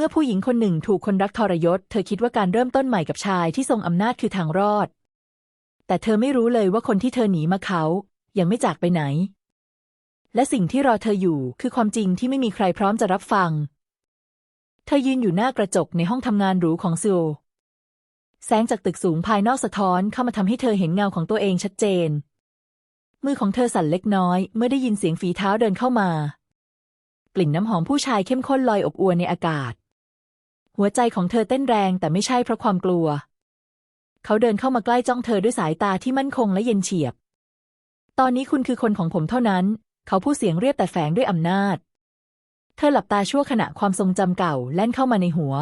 เมื่อผู้หญิงคนหนึ่งถูกคนรักทรยศ เธอคิดว่าการเริ่มต้นใหม่กับชายที่ทรงอำนาจคือทางรอด แต่เธอไม่รู้เลยว่าคนที่เธอหนีมาเขา ยังไม่จากไปไหน และสิ่งที่รอเธออยู่คือความจริงที่ไม่มีใครพร้อมจะรับฟัง เธอยืนอยู่หน้ากระจกในห้องทำงานหรูของซิโอแสงจากตึกสูงภายนอกสะท้อนเข้ามาทำให้เธอเห็นเงาของตัวเองชัดเจน มือของเธอสั่นเล็กน้อย เมื่อได้ยินเสียงฝีเท้าเดินเข้ามา กลิ่นน้ำหอมผู้ชายเข้มข้นลอยอบอวลในอากาศ หัวใจของเธอเต้นแรงแต่ไม่ใช่เพราะความกลัว เขาเดินเข้ามาใกล้จ้องเธอด้วยสายตาที่มั่นคงและเย็นเฉียบ ตอนนี้คุณคือคนของผมเท่านั้น เขาพูดเสียงเรียบแต่แฝงด้วยอำนาจ เธอหลับตาชั่วขณะความทรงจำเก่าแล่นเข้ามาในหัว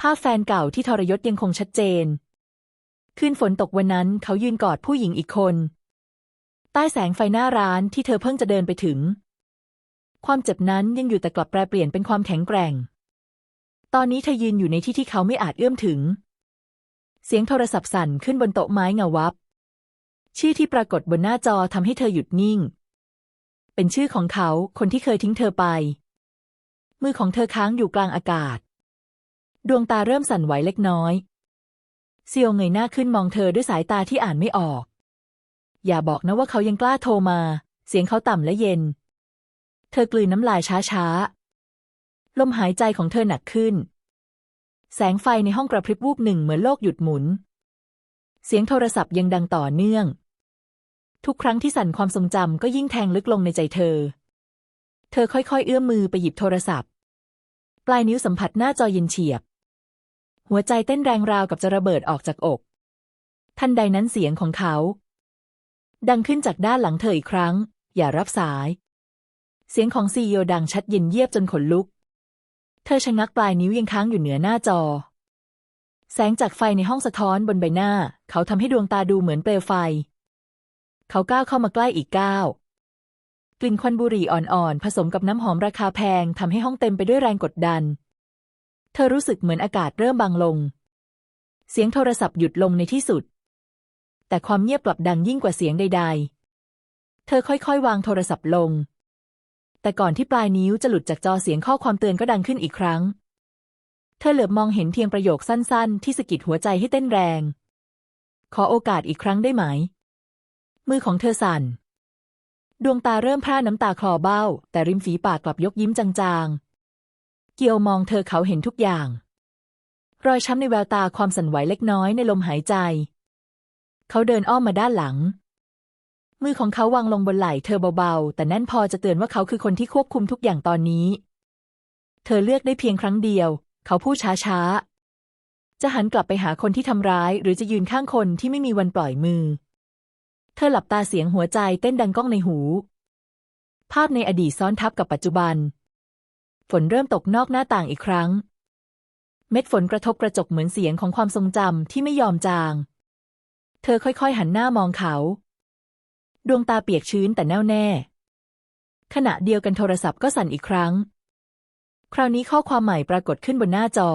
ภาพแฟนเก่าที่ทรยศยังคงชัดเจน คืนฝนตกวันนั้นเขายืนกอดผู้หญิงอีกคน ใต้แสงไฟหน้าร้านที่เธอเพิ่งจะเดินไปถึง ความเจ็บนั้นยังอยู่แต่กลับแปรเปลี่ยนเป็นความแข็งแกร่ง ตอนนี้เธอยืนอยู่ในที่ที่เขาไม่อาจเอื้อมถึง เสียงโทรศัพท์สั่นขึ้นบนโต๊ะไม้เงาวับ ชื่อที่ปรากฏบนหน้าจอทำให้เธอหยุดนิ่ง เป็นชื่อของเขาคนที่เคยทิ้งเธอไป มือของเธอค้างอยู่กลางอากาศ ดวงตาเริ่มสั่นไหวเล็กน้อยเซียวเงยหน้าขึ้นมองเธอด้วยสายตาที่อ่านไม่ออก อย่าบอกนะว่าเขายังกล้าโทรมา เสียงเขาต่ำและเย็น เธอกลืนน้ำลายช้าๆ ลมหายใจของเธอหนักขึ้น แสงไฟในห้องกระพริบวูบหนึ่งเหมือนโลกหยุดหมุน เสียงโทรศัพท์ยังดังต่อเนื่อง ทุกครั้งที่สั่นความทรงจำก็ยิ่งแทงลึกลงในใจเธอ เธอค่อยๆ เอื้อมมือไปหยิบโทรศัพท์ ปลายนิ้วสัมผัสหน้าจอเย็นเฉียบ หัวใจเต้นแรงราวกับจะระเบิดออกจากอก ทันใดนั้นเสียงของเขา ดังขึ้นจากด้านหลังเธออีกครั้ง อย่ารับสาย เสียงของซีโอดังชัดเย็นเยียบจนขนลุก เธอชะงักปลายนิ้วยังค้างอยู่เหนือหน้าจอ แสงจากไฟในห้องสะท้อนบนใบหน้า เขาทำให้ดวงตาดูเหมือนเปลวไฟ เขาก้าวเข้ามาใกล้อีกก้าวกลิ่นควันบุหรี่อ่อนๆ ผสมกับน้ำหอมราคาแพงทำให้ห้องเต็มไปด้วยแรงกดดัน เธอรู้สึกเหมือนอากาศเริ่มบางลง เสียงโทรศัพท์หยุดลงในที่สุด แต่ความเงียบกลับดังยิ่งกว่าเสียงใด ๆ เธอค่อยๆ วางโทรศัพท์ลง แต่ก่อนที่ปลายนิ้วจะหลุดจากจอเสียงข้อความเตือนก็ดังขึ้นอีกครั้ง เธอเหลือบมองเห็นเพียงประโยคสั้น ๆ ที่สะกิดหัวใจให้เต้นแรง ขอโอกาสอีกครั้งได้ไหม มือของเธอสั่น ดวงตาเริ่มพร่าน้ำตาคลอเบ้า แต่ริมฝีปากกลับยกยิ้มจางๆ เกียวมองเธอเขาเห็นทุกอย่าง รอยช้ำในแววตาความสั่นไหวเล็กน้อยในลมหายใจ เขาเดินอ้อมมาด้านหลัง มือของเขาวางลงบนไหล่เธอเบาๆ แต่แน่นพอจะเตือนว่าเขาคือคนที่ควบคุมทุกอย่างตอนนี้ เธอเลือกได้เพียงครั้งเดียว เขาพูดช้าๆ จะหันกลับไปหาคนที่ทำร้าย หรือจะยืนข้างคนที่ไม่มีวันปล่อยมือ เธอหลับตาเสียงหัวใจเต้นดังก้องในหู ภาพในอดีตซ้อนทับกับปัจจุบัน ฝนเริ่มตกนอกหน้าต่างอีกครั้ง เม็ดฝนกระทบกระจกเหมือนเสียงของความทรงจำที่ไม่ยอมจาง เธอค่อยๆหันหน้ามองเขา ดวงตาเปียกชื้นแต่แน่วแน่ ขณะเดียวกันโทรศัพท์ก็สั่นอีกครั้ง คราวนี้ข้อความใหม่ปรากฏขึ้นบนหน้าจอ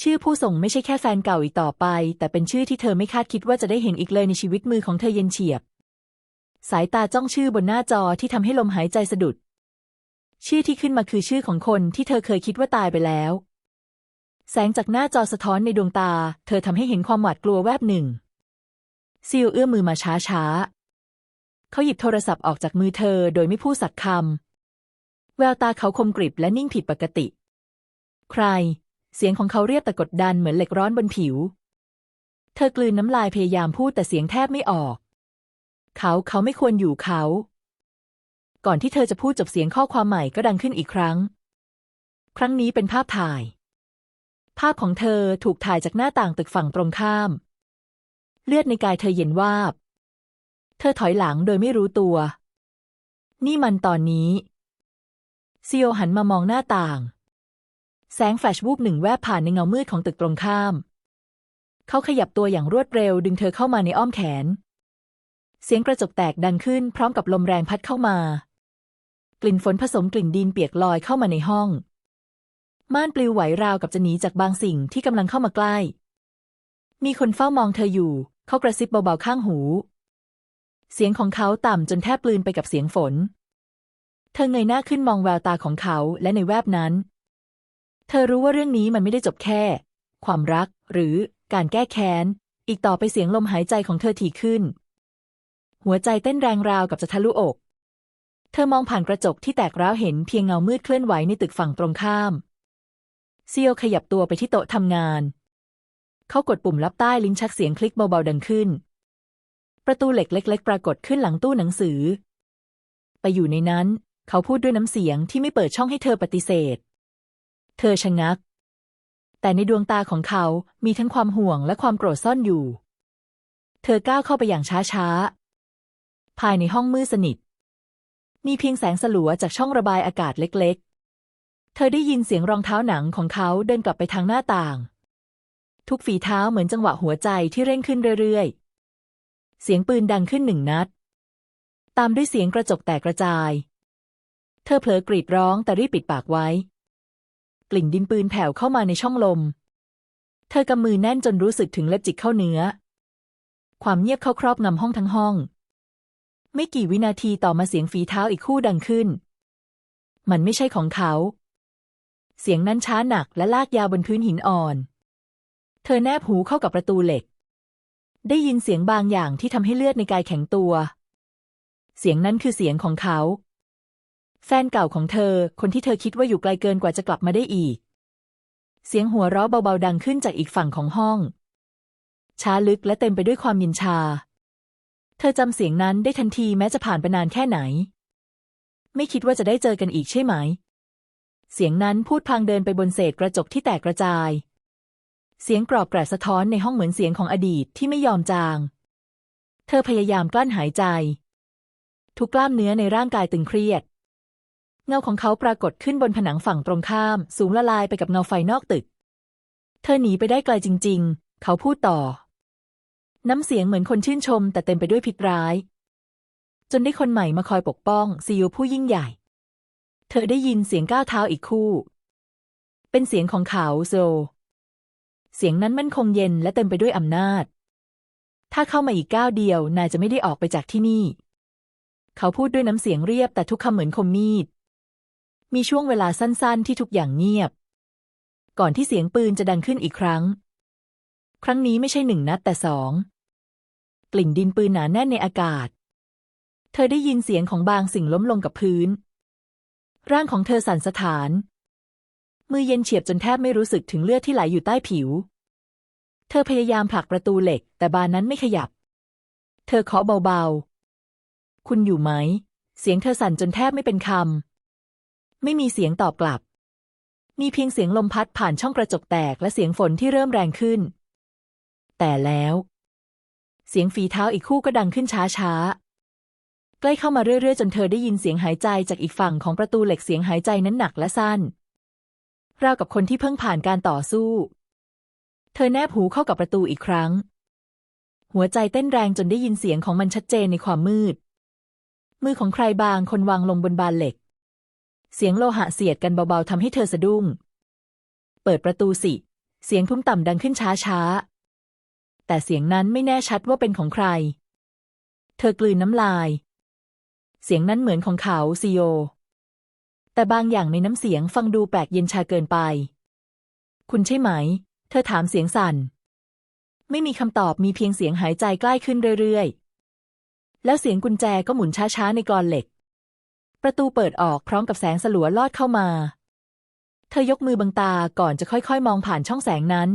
ชื่อผู้ส่งไม่ใช่แค่แฟนเก่าอีกต่อไป แต่เป็นชื่อที่เธอไม่คาดคิดว่าจะได้เห็นอีกเลยในชีวิตมือของเธอเย็นเฉียบ สายตาจ้องชื่อบนหน้าจอที่ทำให้ลมหายใจสะดุด ชื่อที่ขึ้นมาคือชื่อของคนที่เธอเคยคิดว่าตายไปแล้ว แสงจากหน้าจอสะท้อนในดวงตา เธอทำให้เห็นความหวาดกลัวแวบหนึ่งซิลเอื้อมมือมาช้าๆ เขาหยิบโทรศัพท์ออกจากมือเธอโดยไม่พูดสักคำ แววตาเขาคมกริบและนิ่งผิดปกติ ใคร เสียงของเขาเรียบแต่กดดันเหมือนเหล็กร้อนบนผิว เธอกลืนน้ำลายพยายามพูดแต่เสียงแทบไม่ออก เขาเขาไม่ควรอยู่เขา ก่อนที่เธอจะพูดจบเสียงข้อความใหม่ก็ดังขึ้นอีกครั้ง ครั้งนี้เป็นภาพถ่าย ภาพของเธอถูกถ่ายจากหน้าต่างตึกฝั่งตรงข้าม เลือดในกายเธอเย็นวาบ เธอถอยหลังโดยไม่รู้ตัว นี่มันตอนนี้ซีโอหันมามองหน้าต่าง แสงแฟลชวูบหนึ่งแวบผ่านในเงามืดของตึกตรงข้าม เขาขยับตัวอย่างรวดเร็วดึงเธอเข้ามาในอ้อมแขน เสียงกระจกแตกดังขึ้นพร้อมกับลมแรงพัดเข้ามา กลิ่นฝนผสมกลิ่นดินเปียกลอยเข้ามาในห้อง ม่านปลิวไหวราวกับจะหนีจากบางสิ่งที่กำลังเข้ามาใกล้ มีคนเฝ้ามองเธออยู่ เขากระซิบเบาๆข้างหู เสียงของเขาต่ำจนแทบปลืนไปกับเสียงฝน เธอเงยหน้าขึ้นมองแววตาของเขาและในแวบนั้น เธอรู้ว่าเรื่องนี้มันไม่ได้จบแค่ ความรักหรือการแก้แค้น อีกต่อไปเสียงลมหายใจของเธอถี่ขึ้น หัวใจเต้นแรงราวกับจะทะลุอก เธอมองผ่านกระจกที่แตกร้าวเห็นเพียงเงามืดเคลื่อนไหวในตึกฝั่งตรงข้ามเซียวขยับตัวไปที่โต๊ะทำงาน เขากดปุ่มลับใต้ลิ้นชักเสียงคลิกเบาๆดังขึ้น ประตูเหล็กเล็ก ๆ ปรากฏขึ้นหลังตู้หนังสือ ไปอยู่ในนั้น เขาพูดด้วยน้ำเสียงที่ไม่เปิดช่องให้เธอปฏิเสธ เธอชะงัก แต่ในดวงตาของเขา มีทั้งความห่วงและความโกรธซ่อนอยู่ เธอก้าวเข้าไปอย่างช้าๆ ภายในห้องมืดสนิท มีเพียงแสงสลัวจากช่องระบายอากาศเล็ก ๆ เธอได้ยินเสียงรองเท้าหนังของเขาเดินกลับไปทางหน้าต่าง ทุกฝีเท้าเหมือนจังหวะหัวใจที่เร่งขึ้นเรื่อยๆ เสียงปืนดังขึ้นหนึ่งนัด ตามด้วยเสียงกระจกแตกกระจาย เธอเผลอกรีดร้องแต่รีบปิดปากไว้ กลิ่นดินปืนแผ่วเข้ามาในช่องลม เธอกำมือแน่นจนรู้สึกถึงเล็บจิกเข้าเนื้อ ความเงียบเข้าครอบงำห้องทั้งห้อง ไม่กี่วินาทีต่อมาเสียงฝีเท้าอีกคู่ดังขึ้น มันไม่ใช่ของเขา เสียงนั้นช้าหนักและลากยาวบนพื้นหินอ่อน เธอแนบหูเข้ากับประตูเหล็ก ได้ยินเสียงบางอย่างที่ทำให้เลือดในกายแข็งตัว เสียงนั้นคือเสียงของเขา แฟนเก่าของเธอ คนที่เธอคิดว่าอยู่ไกลเกินกว่าจะกลับมาได้อีก เสียงหัวเราะเบาๆดังขึ้นจากอีกฝั่งของห้อง ช้าลึกและเต็มไปด้วยความยินชา เธอจำเสียงนั้นได้ทันทีแม้จะผ่านไปนานแค่ไหน ไม่คิดว่าจะได้เจอกันอีกใช่ไหม เสียงนั้นพูดพลางเดินไปบนเศษกระจกที่แตกกระจาย เสียงกรอบแกรดสะท้อนในห้องเหมือนเสียงของอดีตที่ไม่ยอมจาง เธอพยายามกลั้นหายใจ ทุกกล้ามเนื้อในร่างกายตึงเครียด เงาของเขาปรากฏขึ้นบนผนังฝั่งตรงข้าม สูงละลายไปกับเงาไฟนอกตึก เธอหนีไปได้ไกลจริง ๆ เขาพูดต่อ น้ำเสียงเหมือนคนชื่นชม แต่เต็มไปด้วยพิษร้าย จนได้คนใหม่มาคอยปกป้องซีอูผู้ยิ่งใหญ่ เธอได้ยินเสียงก้าวเท้าอีกคู่ เป็นเสียงของเขาโซ เสียงนั้นมั่นคงเย็นและเต็มไปด้วยอำนาจ ถ้าเข้ามาอีกก้าวเดียวนายจะไม่ได้ออกไปจากที่นี่ เขาพูดด้วยน้ำเสียงเรียบแต่ทุกคำเหมือนคมมีด มีช่วงเวลาสั้นๆ ที่ทุกอย่างเงียบ ก่อนที่เสียงปืนจะดังขึ้นอีกครั้ง ครั้งนี้ไม่ใช่หนึ่งนัดแต่สอง กลิ่นดินปืนหนาแน่นในอากาศ เธอได้ยินเสียงของบางสิ่งล้มลงกับพื้น ร่างของเธอสั่นสะท้าน มือเย็นเฉียบจนแทบไม่รู้สึกถึงเลือดที่ไหลอยู่ใต้ผิว เธอพยายามผลักประตูเหล็ก แต่บานนั้นไม่ขยับ เธอเคาะเบาๆ คุณอยู่ไหม เสียงเธอสั่นจนแทบไม่เป็นคำ ไม่มีเสียงตอบกลับ มีเพียงเสียงลมพัดผ่านช่องกระจกแตกและเสียงฝนที่เริ่มแรงขึ้น แต่แล้ว เสียงฝีเท้าอีกคู่ก็ดังขึ้นช้าๆใกล้เข้ามาเรื่อยๆ จนเธอได้ยินเสียงหายใจจากอีกฝั่งของประตูเหล็กเสียงหายใจนั้นหนักและสั้น ราวกับคนที่เพิ่งผ่านการต่อสู้ เธอแนบหูเข้ากับประตูอีกครั้ง หัวใจเต้นแรงจนได้ยินเสียงของมันชัดเจนในความมืด มือของใครบางคนวางลงบนบานเหล็ก เสียงโลหะเสียดกันเบาๆทำให้เธอสะดุ้ง เปิดประตูสิ เสียงทุ้มต่ำดังขึ้นช้าๆ แต่เสียงนั้นไม่แน่ชัดว่าเป็นของใคร เธอกลืนน้ำลาย เสียงนั้นเหมือนของเขาซีโอ แต่บางอย่างในน้ำเสียงฟังดูแปลกเย็นชาเกินไป คุณใช่ไหม เธอถามเสียงสั่น ไม่มีคำตอบมีเพียงเสียงหายใจใกล้ขึ้นเรื่อยๆ แล้วเสียงกุญแจก็หมุนช้าๆในกรอนเหล็ก ประตูเปิดออกพร้อมกับแสงสลัวลอดเข้ามา เธอยกมือบังตาก่อนจะค่อยๆ มองผ่านช่องแสงนั้น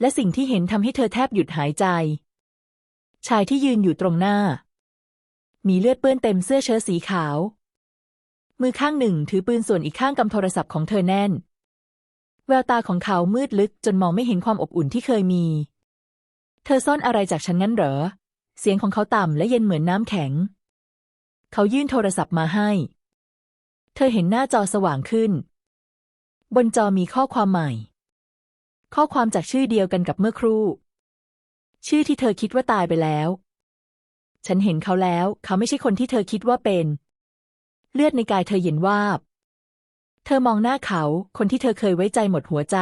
และสิ่งที่เห็นทำให้เธอแทบหยุดหายใจ ชายที่ยืนอยู่ตรงหน้า มีเลือดเปื้อนเต็มเสื้อเชิ้ตสีขาว มือข้างหนึ่งถือปืนส่วนอีกข้างกำโทรศัพท์ของเธอแน่น แววตาของเขามืดลึกจนมองไม่เห็นความอบอุ่นที่เคยมี เธอซ่อนอะไรจากฉันงั้นเหรอ เสียงของเขาต่ำและเย็นเหมือนน้ำแข็ง เขายื่นโทรศัพท์มาให้ เธอเห็นหน้าจอสว่างขึ้น บนจอมีข้อความใหม่ ข้อความจากชื่อเดียวกันกับเมื่อครู่ ชื่อที่เธอคิดว่าตายไปแล้ว ฉันเห็นเขาแล้ว เขาไม่ใช่คนที่เธอคิดว่าเป็น เลือดในกายเธอเย็นวาบ เธอมองหน้าเขา คนที่เธอเคยไว้ใจหมดหัวใจ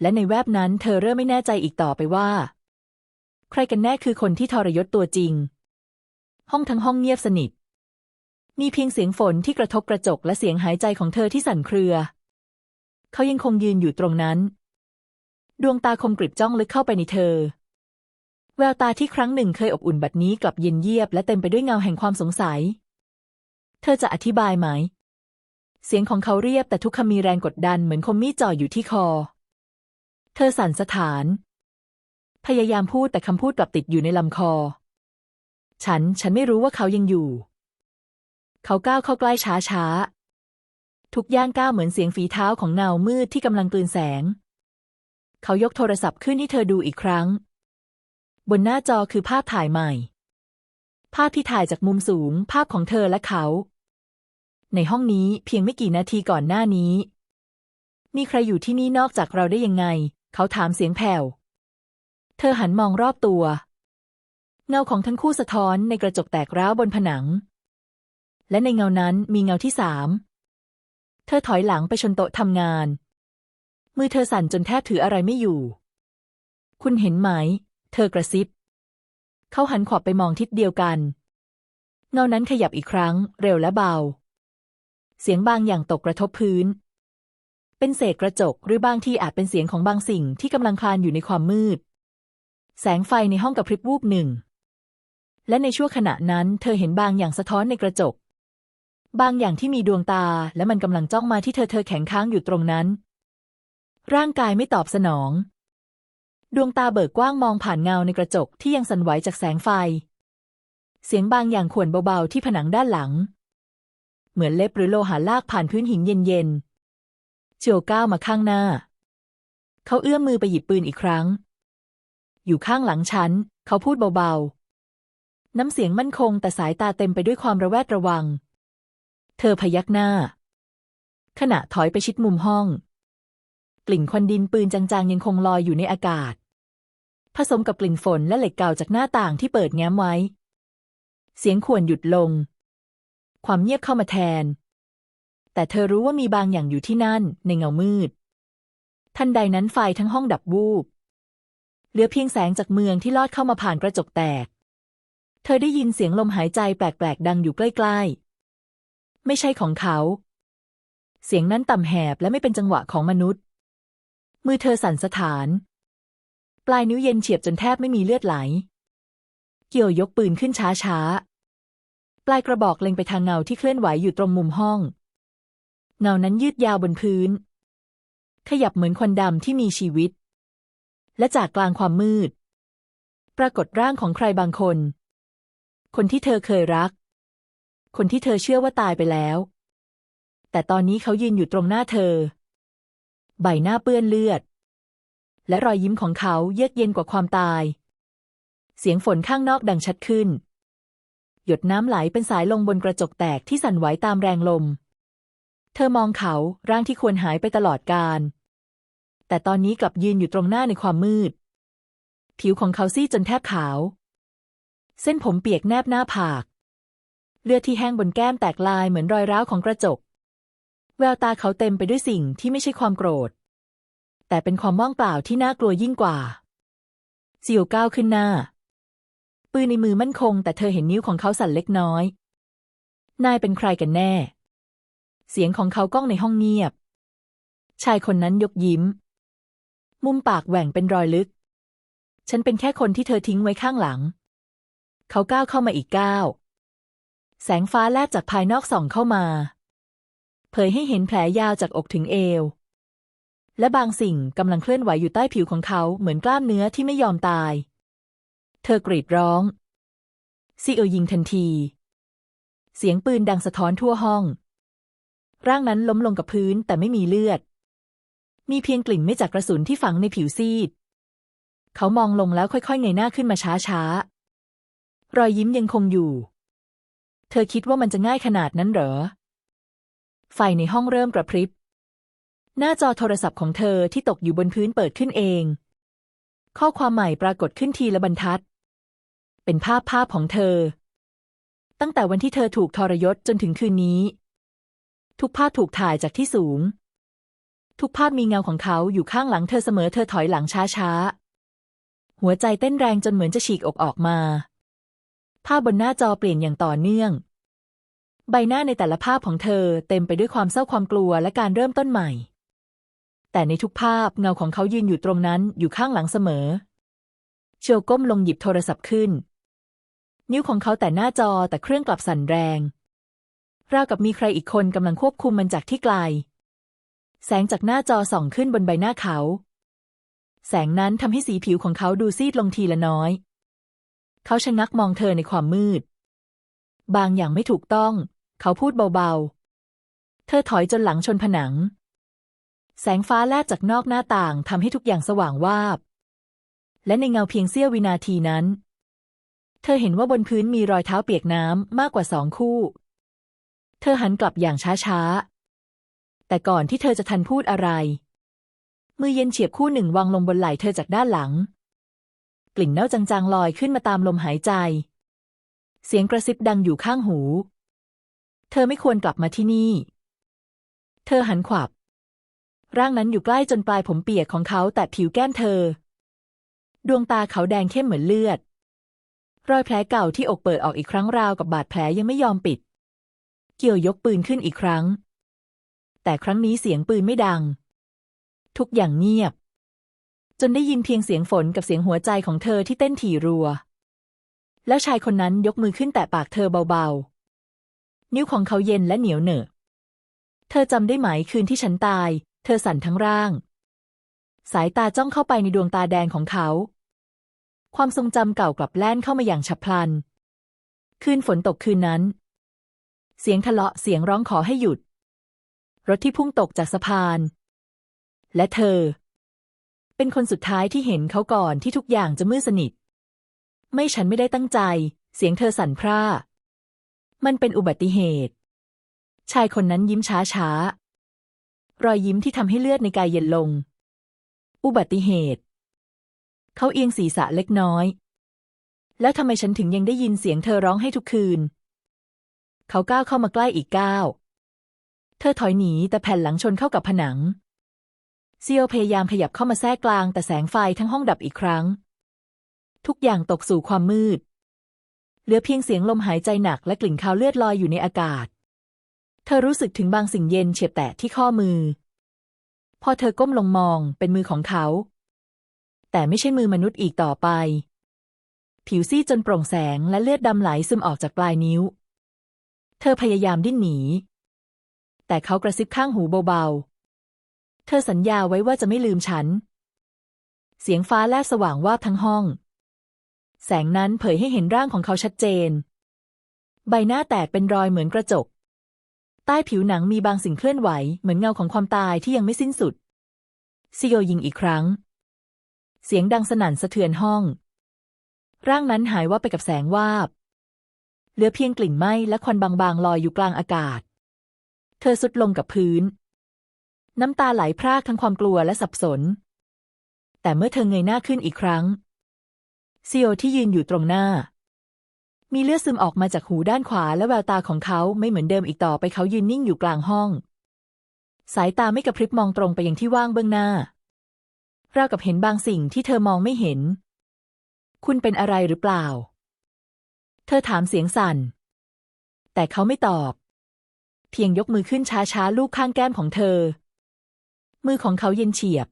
และในแวบนั้นเธอเริ่มไม่แน่ใจอีกต่อไปว่า ใครกันแน่คือคนที่ทรยศตัวจริง ห้องทั้งห้องเงียบสนิท มีเพียงเสียงฝนที่กระทบกระจกและเสียงหายใจของเธอที่สั่นเครือ เขายังคงยืนอยู่ตรงนั้น ดวงตาคมกริบจ้องลึกเข้าไปในเธอแววตาที่ครั้งหนึ่งเคยอบอุ่นบัดนี้กลับเย็นเยียบและเต็มไปด้วยเงาแห่งความสงสัย เธอจะอธิบายไหม เสียงของเขาเรียบแต่ทุกคำมีแรงกดดันเหมือนคมมีดจ่ออยู่ที่คอ เธอสั่นสะท้าน พยายามพูดแต่คำพูดกลับติดอยู่ในลำคอ ฉัน ฉันไม่รู้ว่าเขายังอยู่ เขาก้าวเข้าใกล้ช้าช้า ทุกย่างก้าวเหมือนเสียงฝีเท้าของเงามืดที่กำลังกลืนแสง เขายกโทรศัพท์ขึ้นให้เธอดูอีกครั้ง บนหน้าจอคือภาพถ่ายใหม่ ภาพที่ถ่ายจากมุมสูง ภาพของเธอและเขา ในห้องนี้เพียงไม่กี่นาทีก่อนหน้านี้ มีใครอยู่ที่นี่นอกจากเราได้ยังไง เขาถามเสียงแผ่ว เธอหันมองรอบตัว เงาของทั้งคู่สะท้อนในกระจกแตกร้าวบนผนัง และในเงานั้นมีเงาที่สาม เธอถอยหลังไปชนโต๊ะทำงาน มือเธอสั่นจนแทบถืออะไรไม่อยู่ คุณเห็นไหม เธอกระซิบ เขาหันขวับไปมองทิศเดียวกัน เงานั้นขยับอีกครั้ง เร็วและเบา เสียงบางอย่างตกกระทบพื้น เป็นเศษกระจกหรือบางที่อาจเป็นเสียงของบางสิ่งที่กำลังคลานอยู่ในความมืด แสงไฟในห้องกระพริบวูบหนึ่ง และในชั่วขณะนั้น เธอเห็นบางอย่างสะท้อนในกระจก บางอย่างที่มีดวงตาและมันกำลังจ้องมาที่เธอเธอแข็งค้างอยู่ตรงนั้น ร่างกายไม่ตอบสนอง ดวงตาเบิกกว้างมองผ่านเงาในกระจกที่ยังสั่นไหวจากแสงไฟ เสียงบางอย่างข่วนเบาๆที่ผนังด้านหลัง เหมือนเล็บหรือโลหะลากผ่านพื้นหินเย็นๆเจียวก้าวมาข้างหน้า เขาเอื้อมมือไปหยิบปืนอีกครั้ง อยู่ข้างหลังฉัน เขาพูดเบาๆ น้ำเสียงมั่นคงแต่สายตาเต็มไปด้วยความระแวดระวัง เธอพยักหน้า ขณะถอยไปชิดมุมห้อง กลิ่นควันดินปืนจางๆ ยังคงลอยอยู่ในอากาศ ผสมกับกลิ่นฝนและเหล็กเก่าจากหน้าต่างที่เปิดแง้มไว้ เสียงข่วนหยุดลง ความเงียบเข้ามาแทน แต่เธอรู้ว่ามีบางอย่างอยู่ที่นั่นในเงามืด ทันใดนั้นไฟทั้งห้องดับวูบเหลือเพียงแสงจากเมืองที่ลอดเข้ามาผ่านกระจกแตก เธอได้ยินเสียงลมหายใจแปลกๆ ดังอยู่ใกล้ๆ ไม่ใช่ของเขา เสียงนั้นต่ำแหบและไม่เป็นจังหวะของมนุษย์ มือเธอสั่นสะท้าน ปลายนิ้วเย็นเฉียบจนแทบไม่มีเลือดไหล เกี่ยวยกปืนขึ้นช้าๆปลายกระบอกเล็งไปทางเงาที่เคลื่อนไหวอยู่ตรงมุมห้อง เงานั้นยืดยาวบนพื้น ขยับเหมือนควันดำที่มีชีวิต และจากกลางความมืด ปรากฏร่างของใครบางคน คนที่เธอเคยรัก คนที่เธอเชื่อว่าตายไปแล้ว แต่ตอนนี้เขายืนอยู่ตรงหน้าเธอ ใบหน้าเปื้อนเลือด และรอยยิ้มของเขาเยือกเย็นกว่าความตาย เสียงฝนข้างนอกดังชัดขึ้น หยดน้ำไหลเป็นสายลงบนกระจกแตกที่สั่นไหวตามแรงลม เธอมองเขาร่างที่ควรหายไปตลอดกาลแต่ตอนนี้กลับยืนอยู่ตรงหน้าในความมืด ผิวของเขาซีดจนแทบขาว เส้นผมเปียกแนบหน้าผาก เลือดที่แห้งบนแก้มแตกลายเหมือนรอยร้าวของกระจก แววตาเขาเต็มไปด้วยสิ่งที่ไม่ใช่ความโกรธ แต่เป็นความว่างเปล่าที่น่ากลัวยิ่งกว่าเซียวก้าวขึ้นหน้า ปืนในมือมั่นคง แต่เธอเห็นนิ้วของเขาสั่นเล็กน้อย นายเป็นใครกันแน่ เสียงของเขาก้องในห้องเงียบ ชายคนนั้นยกยิ้ม มุมปากแหว่งเป็นรอยลึก ฉันเป็นแค่คนที่เธอทิ้งไว้ข้างหลัง เขาก้าวเข้ามาอีกก้าว แสงฟ้าแลบจากภายนอกส่องเข้ามา เผยให้เห็นแผลยาวจากอกถึงเอว และบางสิ่งกำลังเคลื่อนไหวอยู่ใต้ผิวของเขาเหมือนกล้ามเนื้อที่ไม่ยอมตาย เธอกรีดร้องซีเอยิงทันที เสียงปืนดังสะท้อนทั่วห้อง ร่างนั้นล้มลงกับพื้นแต่ไม่มีเลือด มีเพียงกลิ่นไม่จากกระสุนที่ฝังในผิวซีด เขามองลงแล้วค่อยๆเงยหน้าขึ้นมาช้าๆ รอยยิ้มยังคงอยู่ เธอคิดว่ามันจะง่ายขนาดนั้นเหรอ ไฟในห้องเริ่มกระพริบ หน้าจอโทรศัพท์ของเธอที่ตกอยู่บนพื้นเปิดขึ้นเอง ข้อความใหม่ปรากฏขึ้นทีละบรรทัด เป็นภาพภาพของเธอ ตั้งแต่วันที่เธอถูกทรยศจนถึงคืนนี้ ทุกภาพถูกถ่ายจากที่สูง ทุกภาพมีเงาของเขาอยู่ข้างหลังเธอเสมอเธอถอยหลังช้าๆ หัวใจเต้นแรงจนเหมือนจะฉีกอกออกมา ภาพบนหน้าจอเปลี่ยนอย่างต่อเนื่อง ใบหน้าในแต่ละภาพของเธอเต็มไปด้วยความเศร้าความกลัวและการเริ่มต้นใหม่ แต่ในทุกภาพเงาของเขายืนอยู่ตรงนั้นอยู่ข้างหลังเสมอ เชียวก้มลงหยิบโทรศัพท์ขึ้น นิ้วของเขาแต่หน้าจอแต่เครื่องกลับสั่นแรง ราวกับมีใครอีกคนกำลังควบคุมมันจากที่ไกล แสงจากหน้าจอส่องขึ้นบนใบหน้าเขา แสงนั้นทำให้สีผิวของเขาดูซีดลงทีละน้อย เขาชะงักมองเธอในความมืด บางอย่างไม่ถูกต้อง เขาพูดเบาๆ เธอถอยจนหลังชนผนัง แสงฟ้าแลบจากนอกหน้าต่างทำให้ทุกอย่างสว่างวาบ และในเงาเพียงเสี้ยววินาทีนั้น เธอเห็นว่าบนพื้นมีรอยเท้าเปียกน้ำมากกว่าสองคู่ เธอหันกลับอย่างช้าๆ แต่ก่อนที่เธอจะทันพูดอะไร มือเย็นเฉียบคู่หนึ่งวางลงบนไหล่เธอจากด้านหลัง กลิ่นเน่าจางๆลอยขึ้นมาตามลมหายใจเสียงกระซิบดังอยู่ข้างหู เธอไม่ควรกลับมาที่นี่ เธอหันขวับ ร่างนั้นอยู่ใกล้จนปลายผมเปียกของเขาแตะผิวแก้มเธอ ดวงตาเขาแดงเข้มเหมือนเลือด รอยแผลเก่าที่อกเปิดออกอีกครั้งราวกับบาดแผลยังไม่ยอมปิด เกี่ยวยกปืนขึ้นอีกครั้ง แต่ครั้งนี้เสียงปืนไม่ดัง ทุกอย่างเงียบ จนได้ยินเพียงเสียงฝนกับเสียงหัวใจของเธอที่เต้นถี่รัว แล้วชายคนนั้นยกมือขึ้นแตะปากเธอเบาๆ นิ้วของเขาเย็นและเหนียวเหนอะ เธอจำได้ไหมคืนที่ฉันตาย เธอสั่นทั้งร่าง สายตาจ้องเข้าไปในดวงตาแดงของเขา ความทรงจำเก่ากลับแล่นเข้ามาอย่างฉับพลัน คืนฝนตกคืนนั้น เสียงทะเลาะเสียงร้องขอให้หยุด รถที่พุ่งตกจากสะพาน และเธอ เป็นคนสุดท้ายที่เห็นเขาก่อนที่ทุกอย่างจะมืดสนิท ไม่ฉันไม่ได้ตั้งใจ เสียงเธอสั่นพร่า มันเป็นอุบัติเหตุ ชายคนนั้นยิ้มช้าช้ารอยยิ้มที่ทำให้เลือดในกายเย็นลง อุบัติเหตุ เขาเอียงศีรษะเล็กน้อย แล้วทำไมฉันถึงยังได้ยินเสียงเธอร้องให้ทุกคืน เขาก้าวเข้ามาใกล้อีกก้าว เธอถอยหนีแต่แผ่นหลังชนเข้ากับผนัง เซียวพยายามขยับเข้ามาแทรกกลางแต่แสงไฟทั้งห้องดับอีกครั้ง ทุกอย่างตกสู่ความมืด เหลือเพียงเสียงลมหายใจหนักและกลิ่นคาวเลือดลอยอยู่ในอากาศ เธอรู้สึกถึงบางสิ่งเย็นเฉียบแตะที่ข้อมือ พอเธอก้มลงมองเป็นมือของเขา แต่ไม่ใช่มือมนุษย์อีกต่อไป ผิวซีดจนโปร่งแสงและเลือดดำไหลซึมออกจากปลายนิ้ว เธอพยายามดิ้นหนี แต่เขากระซิบข้างหูเบาๆ เธอสัญญาไว้ว่าจะไม่ลืมฉัน เสียงฟ้าแลบสว่างวาบทั้งห้อง แสงนั้นเผยให้เห็นร่างของเขาชัดเจน ใบหน้าแตกเป็นรอยเหมือนกระจก ใต้ผิวหนังมีบางสิ่งเคลื่อนไหว เหมือนเงาของความตายที่ยังไม่สิ้นสุดซิโยยิงอีกครั้ง เสียงดังสนั่นสะเทือนห้อง ร่างนั้นหายว่าไปกับแสงวาบ เหลือเพียงกลิ่นไหม้และควันบางๆลอยอยู่กลางอากาศ เธอสุดลงกับพื้น น้ำตาไหลพรากทั้งความกลัวและสับสน แต่เมื่อเธอเงยหน้าขึ้นอีกครั้ง ซิโอที่ยืนอยู่ตรงหน้า มีเลือดซึมออกมาจากหูด้านขวาและแววตาของเขาไม่เหมือนเดิมอีกต่อไปเขายืนนิ่งอยู่กลางห้อง สายตาไม่กระพริบมองตรงไปยังที่ว่างเบื้องหน้า ราวกับเห็นบางสิ่งที่เธอมองไม่เห็น คุณเป็นอะไรหรือเปล่า เธอถามเสียงสั่น แต่เขาไม่ตอบ เพียงยกมือขึ้นช้าๆลูบข้างแก้มของเธอ มือของเขาเย็นเฉียบ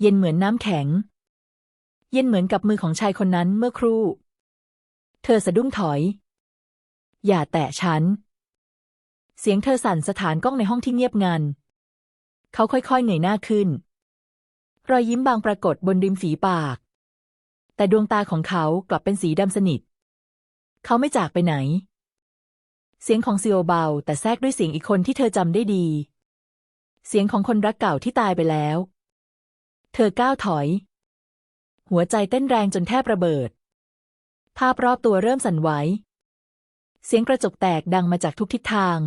เย็นเหมือนน้ำแข็ง เย็นเหมือนกับมือของชายคนนั้นเมื่อครู่ เธอสะดุ้งถอย อย่าแตะฉัน เสียงเธอสั่นสถานกล้องในห้องที่เงียบงัน เขาค่อยๆเงยหน้าขึ้น รอยยิ้มบางปรากฏบนริมฝีปาก แต่ดวงตาของเขากลับเป็นสีดำสนิท เขาไม่จากไปไหน เสียงของซีโอเบา แต่แทรกด้วยเสียงอีกคนที่เธอจำได้ดี เสียงของคนรักเก่าที่ตายไปแล้ว เธอก้าวถอย หัวใจเต้นแรงจนแทบระเบิด ภาพรอบตัวเริ่มสั่นไหว เสียงกระจกแตกดังมาจากทุกทิศทาง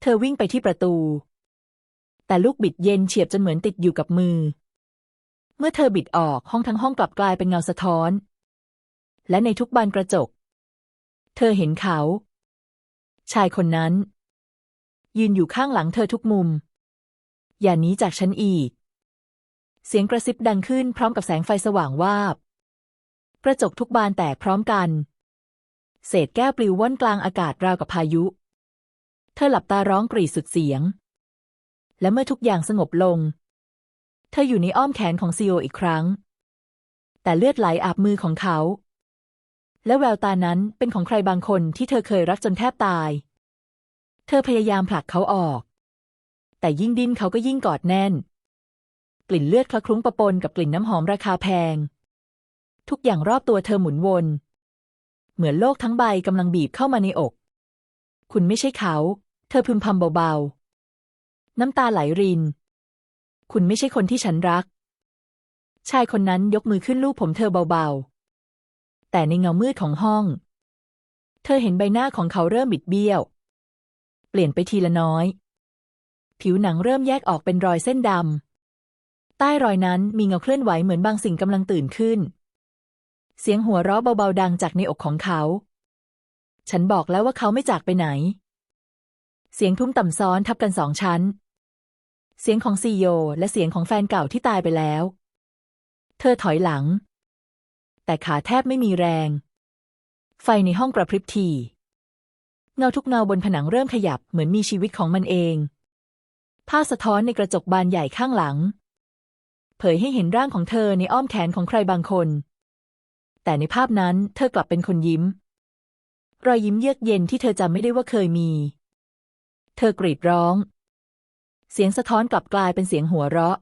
เธอวิ่งไปที่ประตู แต่ลูกบิดเย็นเฉียบจนเหมือนติดอยู่กับมือ เมื่อเธอบิดออกห้องทั้งห้องกลับกลายเป็นเงาสะท้อน และในทุกบานกระจก เธอเห็นเขา ชายคนนั้น ยืนอยู่ข้างหลังเธอทุกมุม อย่าหนีจากฉันอีก เสียงกระซิบดังขึ้นพร้อมกับแสงไฟสว่างวาบ กระจกทุกบานแตกพร้อมกัน เศษแก้วปลิวว่อนกลางอากาศราวกับพายุ เธอหลับตาร้องกรีดสุดเสียง และเมื่อทุกอย่างสงบลง เธออยู่ในอ้อมแขนของซีโออีกครั้ง แต่เลือดไหลอาบมือของเขา และแววตานั้นเป็นของใครบางคนที่เธอเคยรักจนแทบตาย เธอพยายามผลักเขาออก แต่ยิ่งดิ้นเขาก็ยิ่งกอดแน่น กลิ่นเลือดคละคลุ้งปะปนกับกลิ่นน้ำหอมราคาแพง ทุกอย่างรอบตัวเธอหมุนวน เหมือนโลกทั้งใบกำลังบีบเข้ามาในอก คุณไม่ใช่เขา เธอพึมพำเบาๆ น้ำตาไหลริน คุณไม่ใช่คนที่ฉันรัก ชายคนนั้นยกมือขึ้นลูบผมเธอเบาๆ แต่ในเงามืดของห้อง เธอเห็นใบหน้าของเขาเริ่มบิดเบี้ยว เปลี่ยนไปทีละน้อย ผิวหนังเริ่มแยกออกเป็นรอยเส้นดำ ใต้รอยนั้นมีเงาเคลื่อนไหวเหมือนบางสิ่งกำลังตื่นขึ้น เสียงหัวเราะเบาๆดังจากในอกของเขา ฉันบอกแล้วว่าเขาไม่จากไปไหน เสียงทุ้มต่ำซ้อนทับกันสองชั้น เสียงของซีโยและเสียงของแฟนเก่าที่ตายไปแล้ว เธอถอยหลัง แต่ขาแทบไม่มีแรง ไฟในห้องกระพริบทีเงาทุกเงาบนผนังเริ่มขยับเหมือนมีชีวิตของมันเองผ้าสะท้อนในกระจกบานใหญ่ข้างหลัง เผยให้เห็นร่างของเธอในอ้อมแขนของใครบางคน แต่ในภาพนั้นเธอกลับเป็นคนยิ้ม รอยยิ้มเยือกเย็นที่เธอจำไม่ได้ว่าเคยมี เธอกรีดร้อง เสียงสะท้อนกลับกลายเป็นเสียงหัวเราะ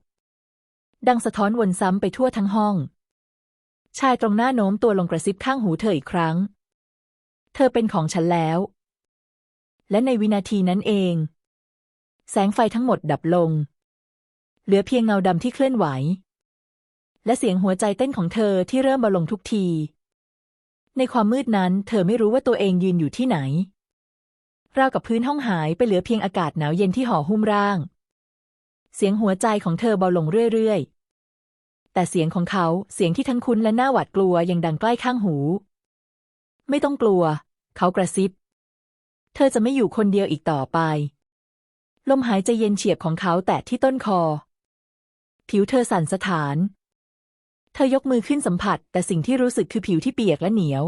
ดังสะท้อนวนซ้ำไปทั่วทั้งห้อง ชายตรงหน้าโน้มตัวลงกระซิบข้างหูเธออีกครั้ง เธอเป็นของฉันแล้ว และในวินาทีนั้นเอง แสงไฟทั้งหมดดับลง เหลือเพียงเงาดำที่เคลื่อนไหว และเสียงหัวใจเต้นของเธอที่เริ่มเบาลงทุกที ในความมืดนั้นเธอไม่รู้ว่าตัวเองยืนอยู่ที่ไหน ราวกับพื้นห้องหายไปเหลือเพียงอากาศหนาวเย็นที่ห่อหุ้มร่าง เสียงหัวใจของเธอเบาลงเรื่อยๆ แต่เสียงของเขาเสียงที่ทั้งคุ้นและน่าหวาดกลัวยังดังใกล้ข้างหู ไม่ต้องกลัว เขากระซิบ เธอจะไม่อยู่คนเดียวอีกต่อไปลมหายใจเย็นเฉียบของเขาแตะที่ต้นคอ ผิวเธอสั่นสะท้าน เธอยกมือขึ้นสัมผัส แต่สิ่งที่รู้สึกคือผิวที่เปียกและเหนียว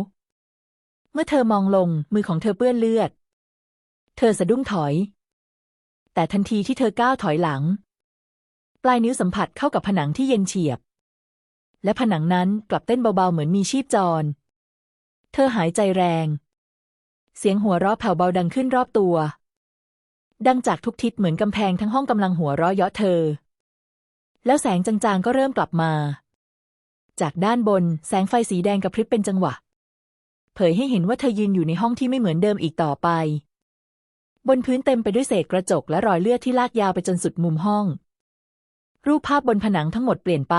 เมื่อเธอมองลงมือของเธอเปื้อนเลือด เธอสะดุ้งถอย แต่ทันทีที่เธอก้าวถอยหลัง ปลายนิ้วสัมผัสเข้ากับผนังที่เย็นเฉียบ และผนังนั้นกลับเต้นเบาๆเหมือนมีชีพจร เธอหายใจแรง เสียงหัวเราะแผ่วเบาดังขึ้นรอบตัวดังจากทุกทิศเหมือนกำแพงทั้งห้องกำลังหัวเราะเยาะเธอ แล้วแสงจางๆก็เริ่มกลับมา จากด้านบนแสงไฟสีแดงกระพริบเป็นจังหวะ เผยให้เห็นว่าเธอยืนอยู่ในห้องที่ไม่เหมือนเดิมอีกต่อไป บนพื้นเต็มไปด้วยเศษกระจกและรอยเลือดที่ลากยาวไปจนสุดมุมห้อง รูปภาพบนผนังทั้งหมดเปลี่ยนไป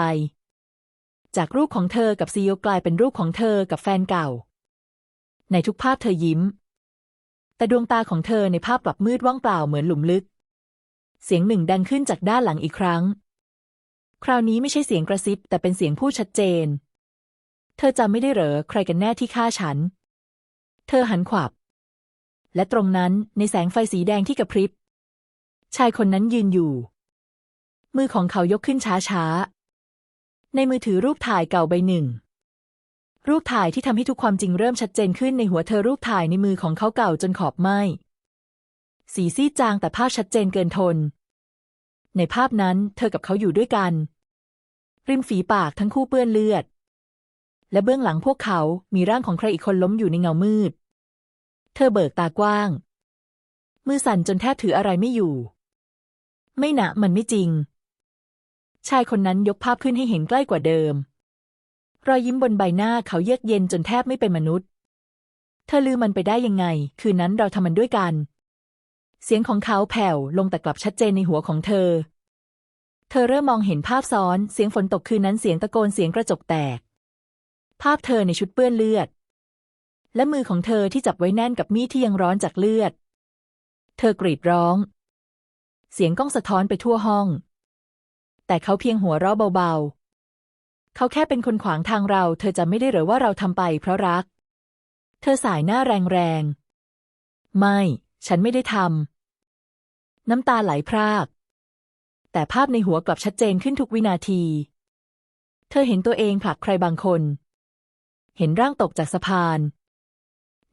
จากรูปของเธอกับซีโอกลายเป็นรูปของเธอกับแฟนเก่า ในทุกภาพเธอยิ้ม แต่ดวงตาของเธอในภาพกลับมืดว่างเปล่าเหมือนหลุมลึก เสียงหนึ่งดังขึ้นจากด้านหลังอีกครั้ง คราวนี้ไม่ใช่เสียงกระซิบ แต่เป็นเสียงพูดชัดเจน เธอจำไม่ได้เหรอ ใครกันแน่ที่ฆ่าฉัน เธอหันขวับ และตรงนั้นในแสงไฟสีแดงที่กระพริบ ชายคนนั้นยืนอยู่ มือของเขายกขึ้นช้าๆ ในมือถือรูปถ่ายเก่าใบหนึ่ง รูปถ่ายที่ทำให้ทุกความจริงเริ่มชัดเจนขึ้นในหัวเธอรูปถ่ายในมือของเขาเก่าจนขอบไหมสีซีดจางแต่ภาพชัดเจนเกินทน ในภาพนั้นเธอกับเขาอยู่ด้วยกัน ริมฝีปากทั้งคู่เปื้อนเลือด และเบื้องหลังพวกเขา มีร่างของใครอีกคนล้มอยู่ในเงามืด เธอเบิกตากว้าง มือสั่นจนแทบถืออะไรไม่อยู่ ไม่นะมันไม่จริง ชายคนนั้นยกภาพขึ้นให้เห็นใกล้กว่าเดิม รอยยิ้มบนใบหน้าเขาเยือกเย็นจนแทบไม่เป็นมนุษย์ เธอลืมมันไปได้ยังไง คืนนั้นเราทำมันด้วยกัน เสียงของเขาแผ่วลงแต่กลับชัดเจนในหัวของเธอ เธอเริ่มมองเห็นภาพซ้อนเสียงฝนตกคืนนั้นเสียงตะโกนเสียงกระจกแตก ภาพเธอในชุดเปื้อนเลือด และมือของเธอที่จับไว้แน่นกับมีดที่ยังร้อนจากเลือด เธอกรีดร้อง เสียงก้องสะท้อนไปทั่วห้อง แต่เขาเพียงหัวเราะเบาๆ เขาแค่เป็นคนขวางทางเรา เธอจะไม่ได้หรือว่าเราทำไปเพราะรัก เธอสายหน้าแรงๆ ไม่ ฉันไม่ได้ทำน้ำตาไหลพราก แต่ภาพในหัวกลับชัดเจนขึ้นทุกวินาที เธอเห็นตัวเองผลักใครบางคน เห็นร่างตกจากสะพาน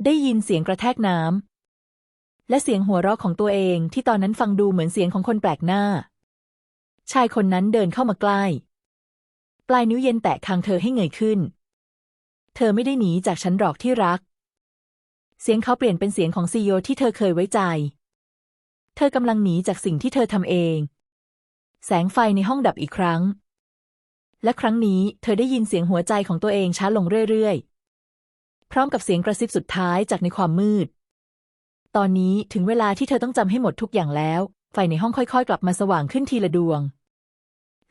ได้ยินเสียงกระแทกน้ำ และเสียงหัวเราะของตัวเองที่ตอนนั้นฟังดูเหมือนเสียงของคนแปลกหน้า ชายคนนั้นเดินเข้ามาใกล้ ปลายนิ้วเย็นแตะคางเธอให้เงยขึ้น เธอไม่ได้หนีจากฉันหรอกที่รัก เสียงเขาเปลี่ยนเป็นเสียงของซีโอที่เธอเคยไว้ใจ เธอกำลังหนีจากสิ่งที่เธอทำเอง แสงไฟในห้องดับอีกครั้ง และครั้งนี้เธอได้ยินเสียงหัวใจของตัวเองช้าลงเรื่อยๆ พร้อมกับเสียงกระซิบสุดท้ายจากในความมืด ตอนนี้ถึงเวลาที่เธอต้องจำให้หมดทุกอย่างแล้ว ไฟในห้องค่อยๆ กลับมาสว่างขึ้นทีละดวง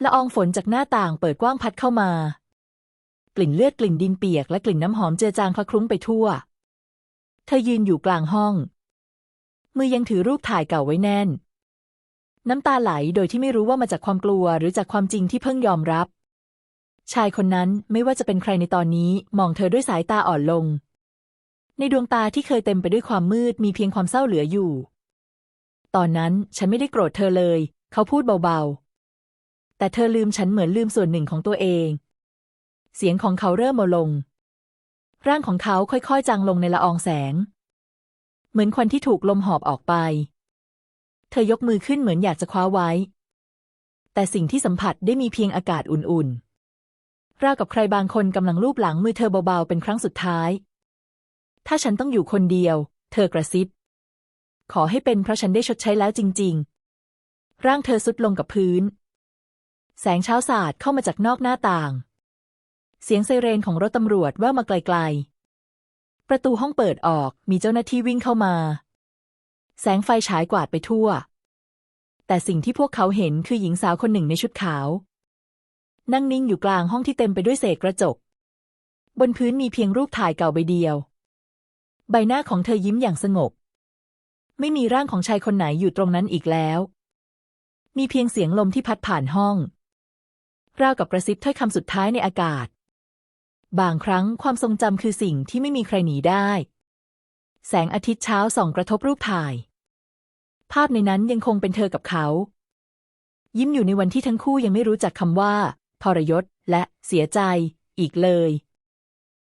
ละอองฝนจากหน้าต่างเปิดกว้างพัดเข้ามา กลิ่นเลือดกลิ่นดินเปียกและกลิ่นน้ำหอมเจือจางคละคลุ้งไปทั่ว เธอยืนอยู่กลางห้อง มือยังถือรูปถ่ายเก่าไว้แน่น น้ำตาไหลโดยที่ไม่รู้ว่ามาจากความกลัวหรือจากความจริงที่เพิ่งยอมรับ ชายคนนั้นไม่ว่าจะเป็นใครในตอนนี้ มองเธอด้วยสายตาอ่อนลง ในดวงตาที่เคยเต็มไปด้วยความมืดมีเพียงความเศร้าเหลืออยู่ ตอนนั้นฉันไม่ได้โกรธเธอเลย เขาพูดเบาๆ แต่เธอลืมฉันเหมือนลืมส่วนหนึ่งของตัวเอง เสียงของเขาเริ่มเบาลง ร่างของเขาค่อยๆจางลงในละอองแสง เหมือนควันที่ถูกลมหอบออกไป เธอยกมือขึ้นเหมือนอยากจะคว้าไว้ แต่สิ่งที่สัมผัสได้มีเพียงอากาศอุ่นๆราวกับใครบางคนกำลังลูบหลังมือเธอเบาๆเป็นครั้งสุดท้าย ถ้าฉันต้องอยู่คนเดียว เธอกระซิบ ขอให้เป็นเพราะฉันได้ชดใช้แล้วจริง ๆ ร่างเธอสุดลงกับพื้น แสงเช้าสาดเข้ามาจากนอกหน้าต่าง เสียงไซเรนของรถตำรวจแว่วมาไกลๆ ประตูห้องเปิดออกมีเจ้าหน้าที่วิ่งเข้ามา แสงไฟฉายกวาดไปทั่ว แต่สิ่งที่พวกเขาเห็นคือหญิงสาวคนหนึ่งในชุดขาว นั่งนิ่งอยู่กลางห้องที่เต็มไปด้วยเศษกระจก บนพื้นมีเพียงรูปถ่ายเก่าใบเดียว ใบหน้าของเธอยิ้มอย่างสงบ ไม่มีร่างของชายคนไหนอยู่ตรงนั้นอีกแล้ว มีเพียงเสียงลมที่พัดผ่านห้อง ราวกับกระซิบถ้อยคำสุดท้ายในอากาศ บางครั้งความทรงจำคือสิ่งที่ไม่มีใครหนีได้แสงอาทิตย์เช้าส่องกระทบรูปถ่าย ภาพในนั้นยังคงเป็นเธอกับเขา ยิ้มอยู่ในวันที่ทั้งคู่ยังไม่รู้จักคำว่าทรยศและเสียใจอีกเลย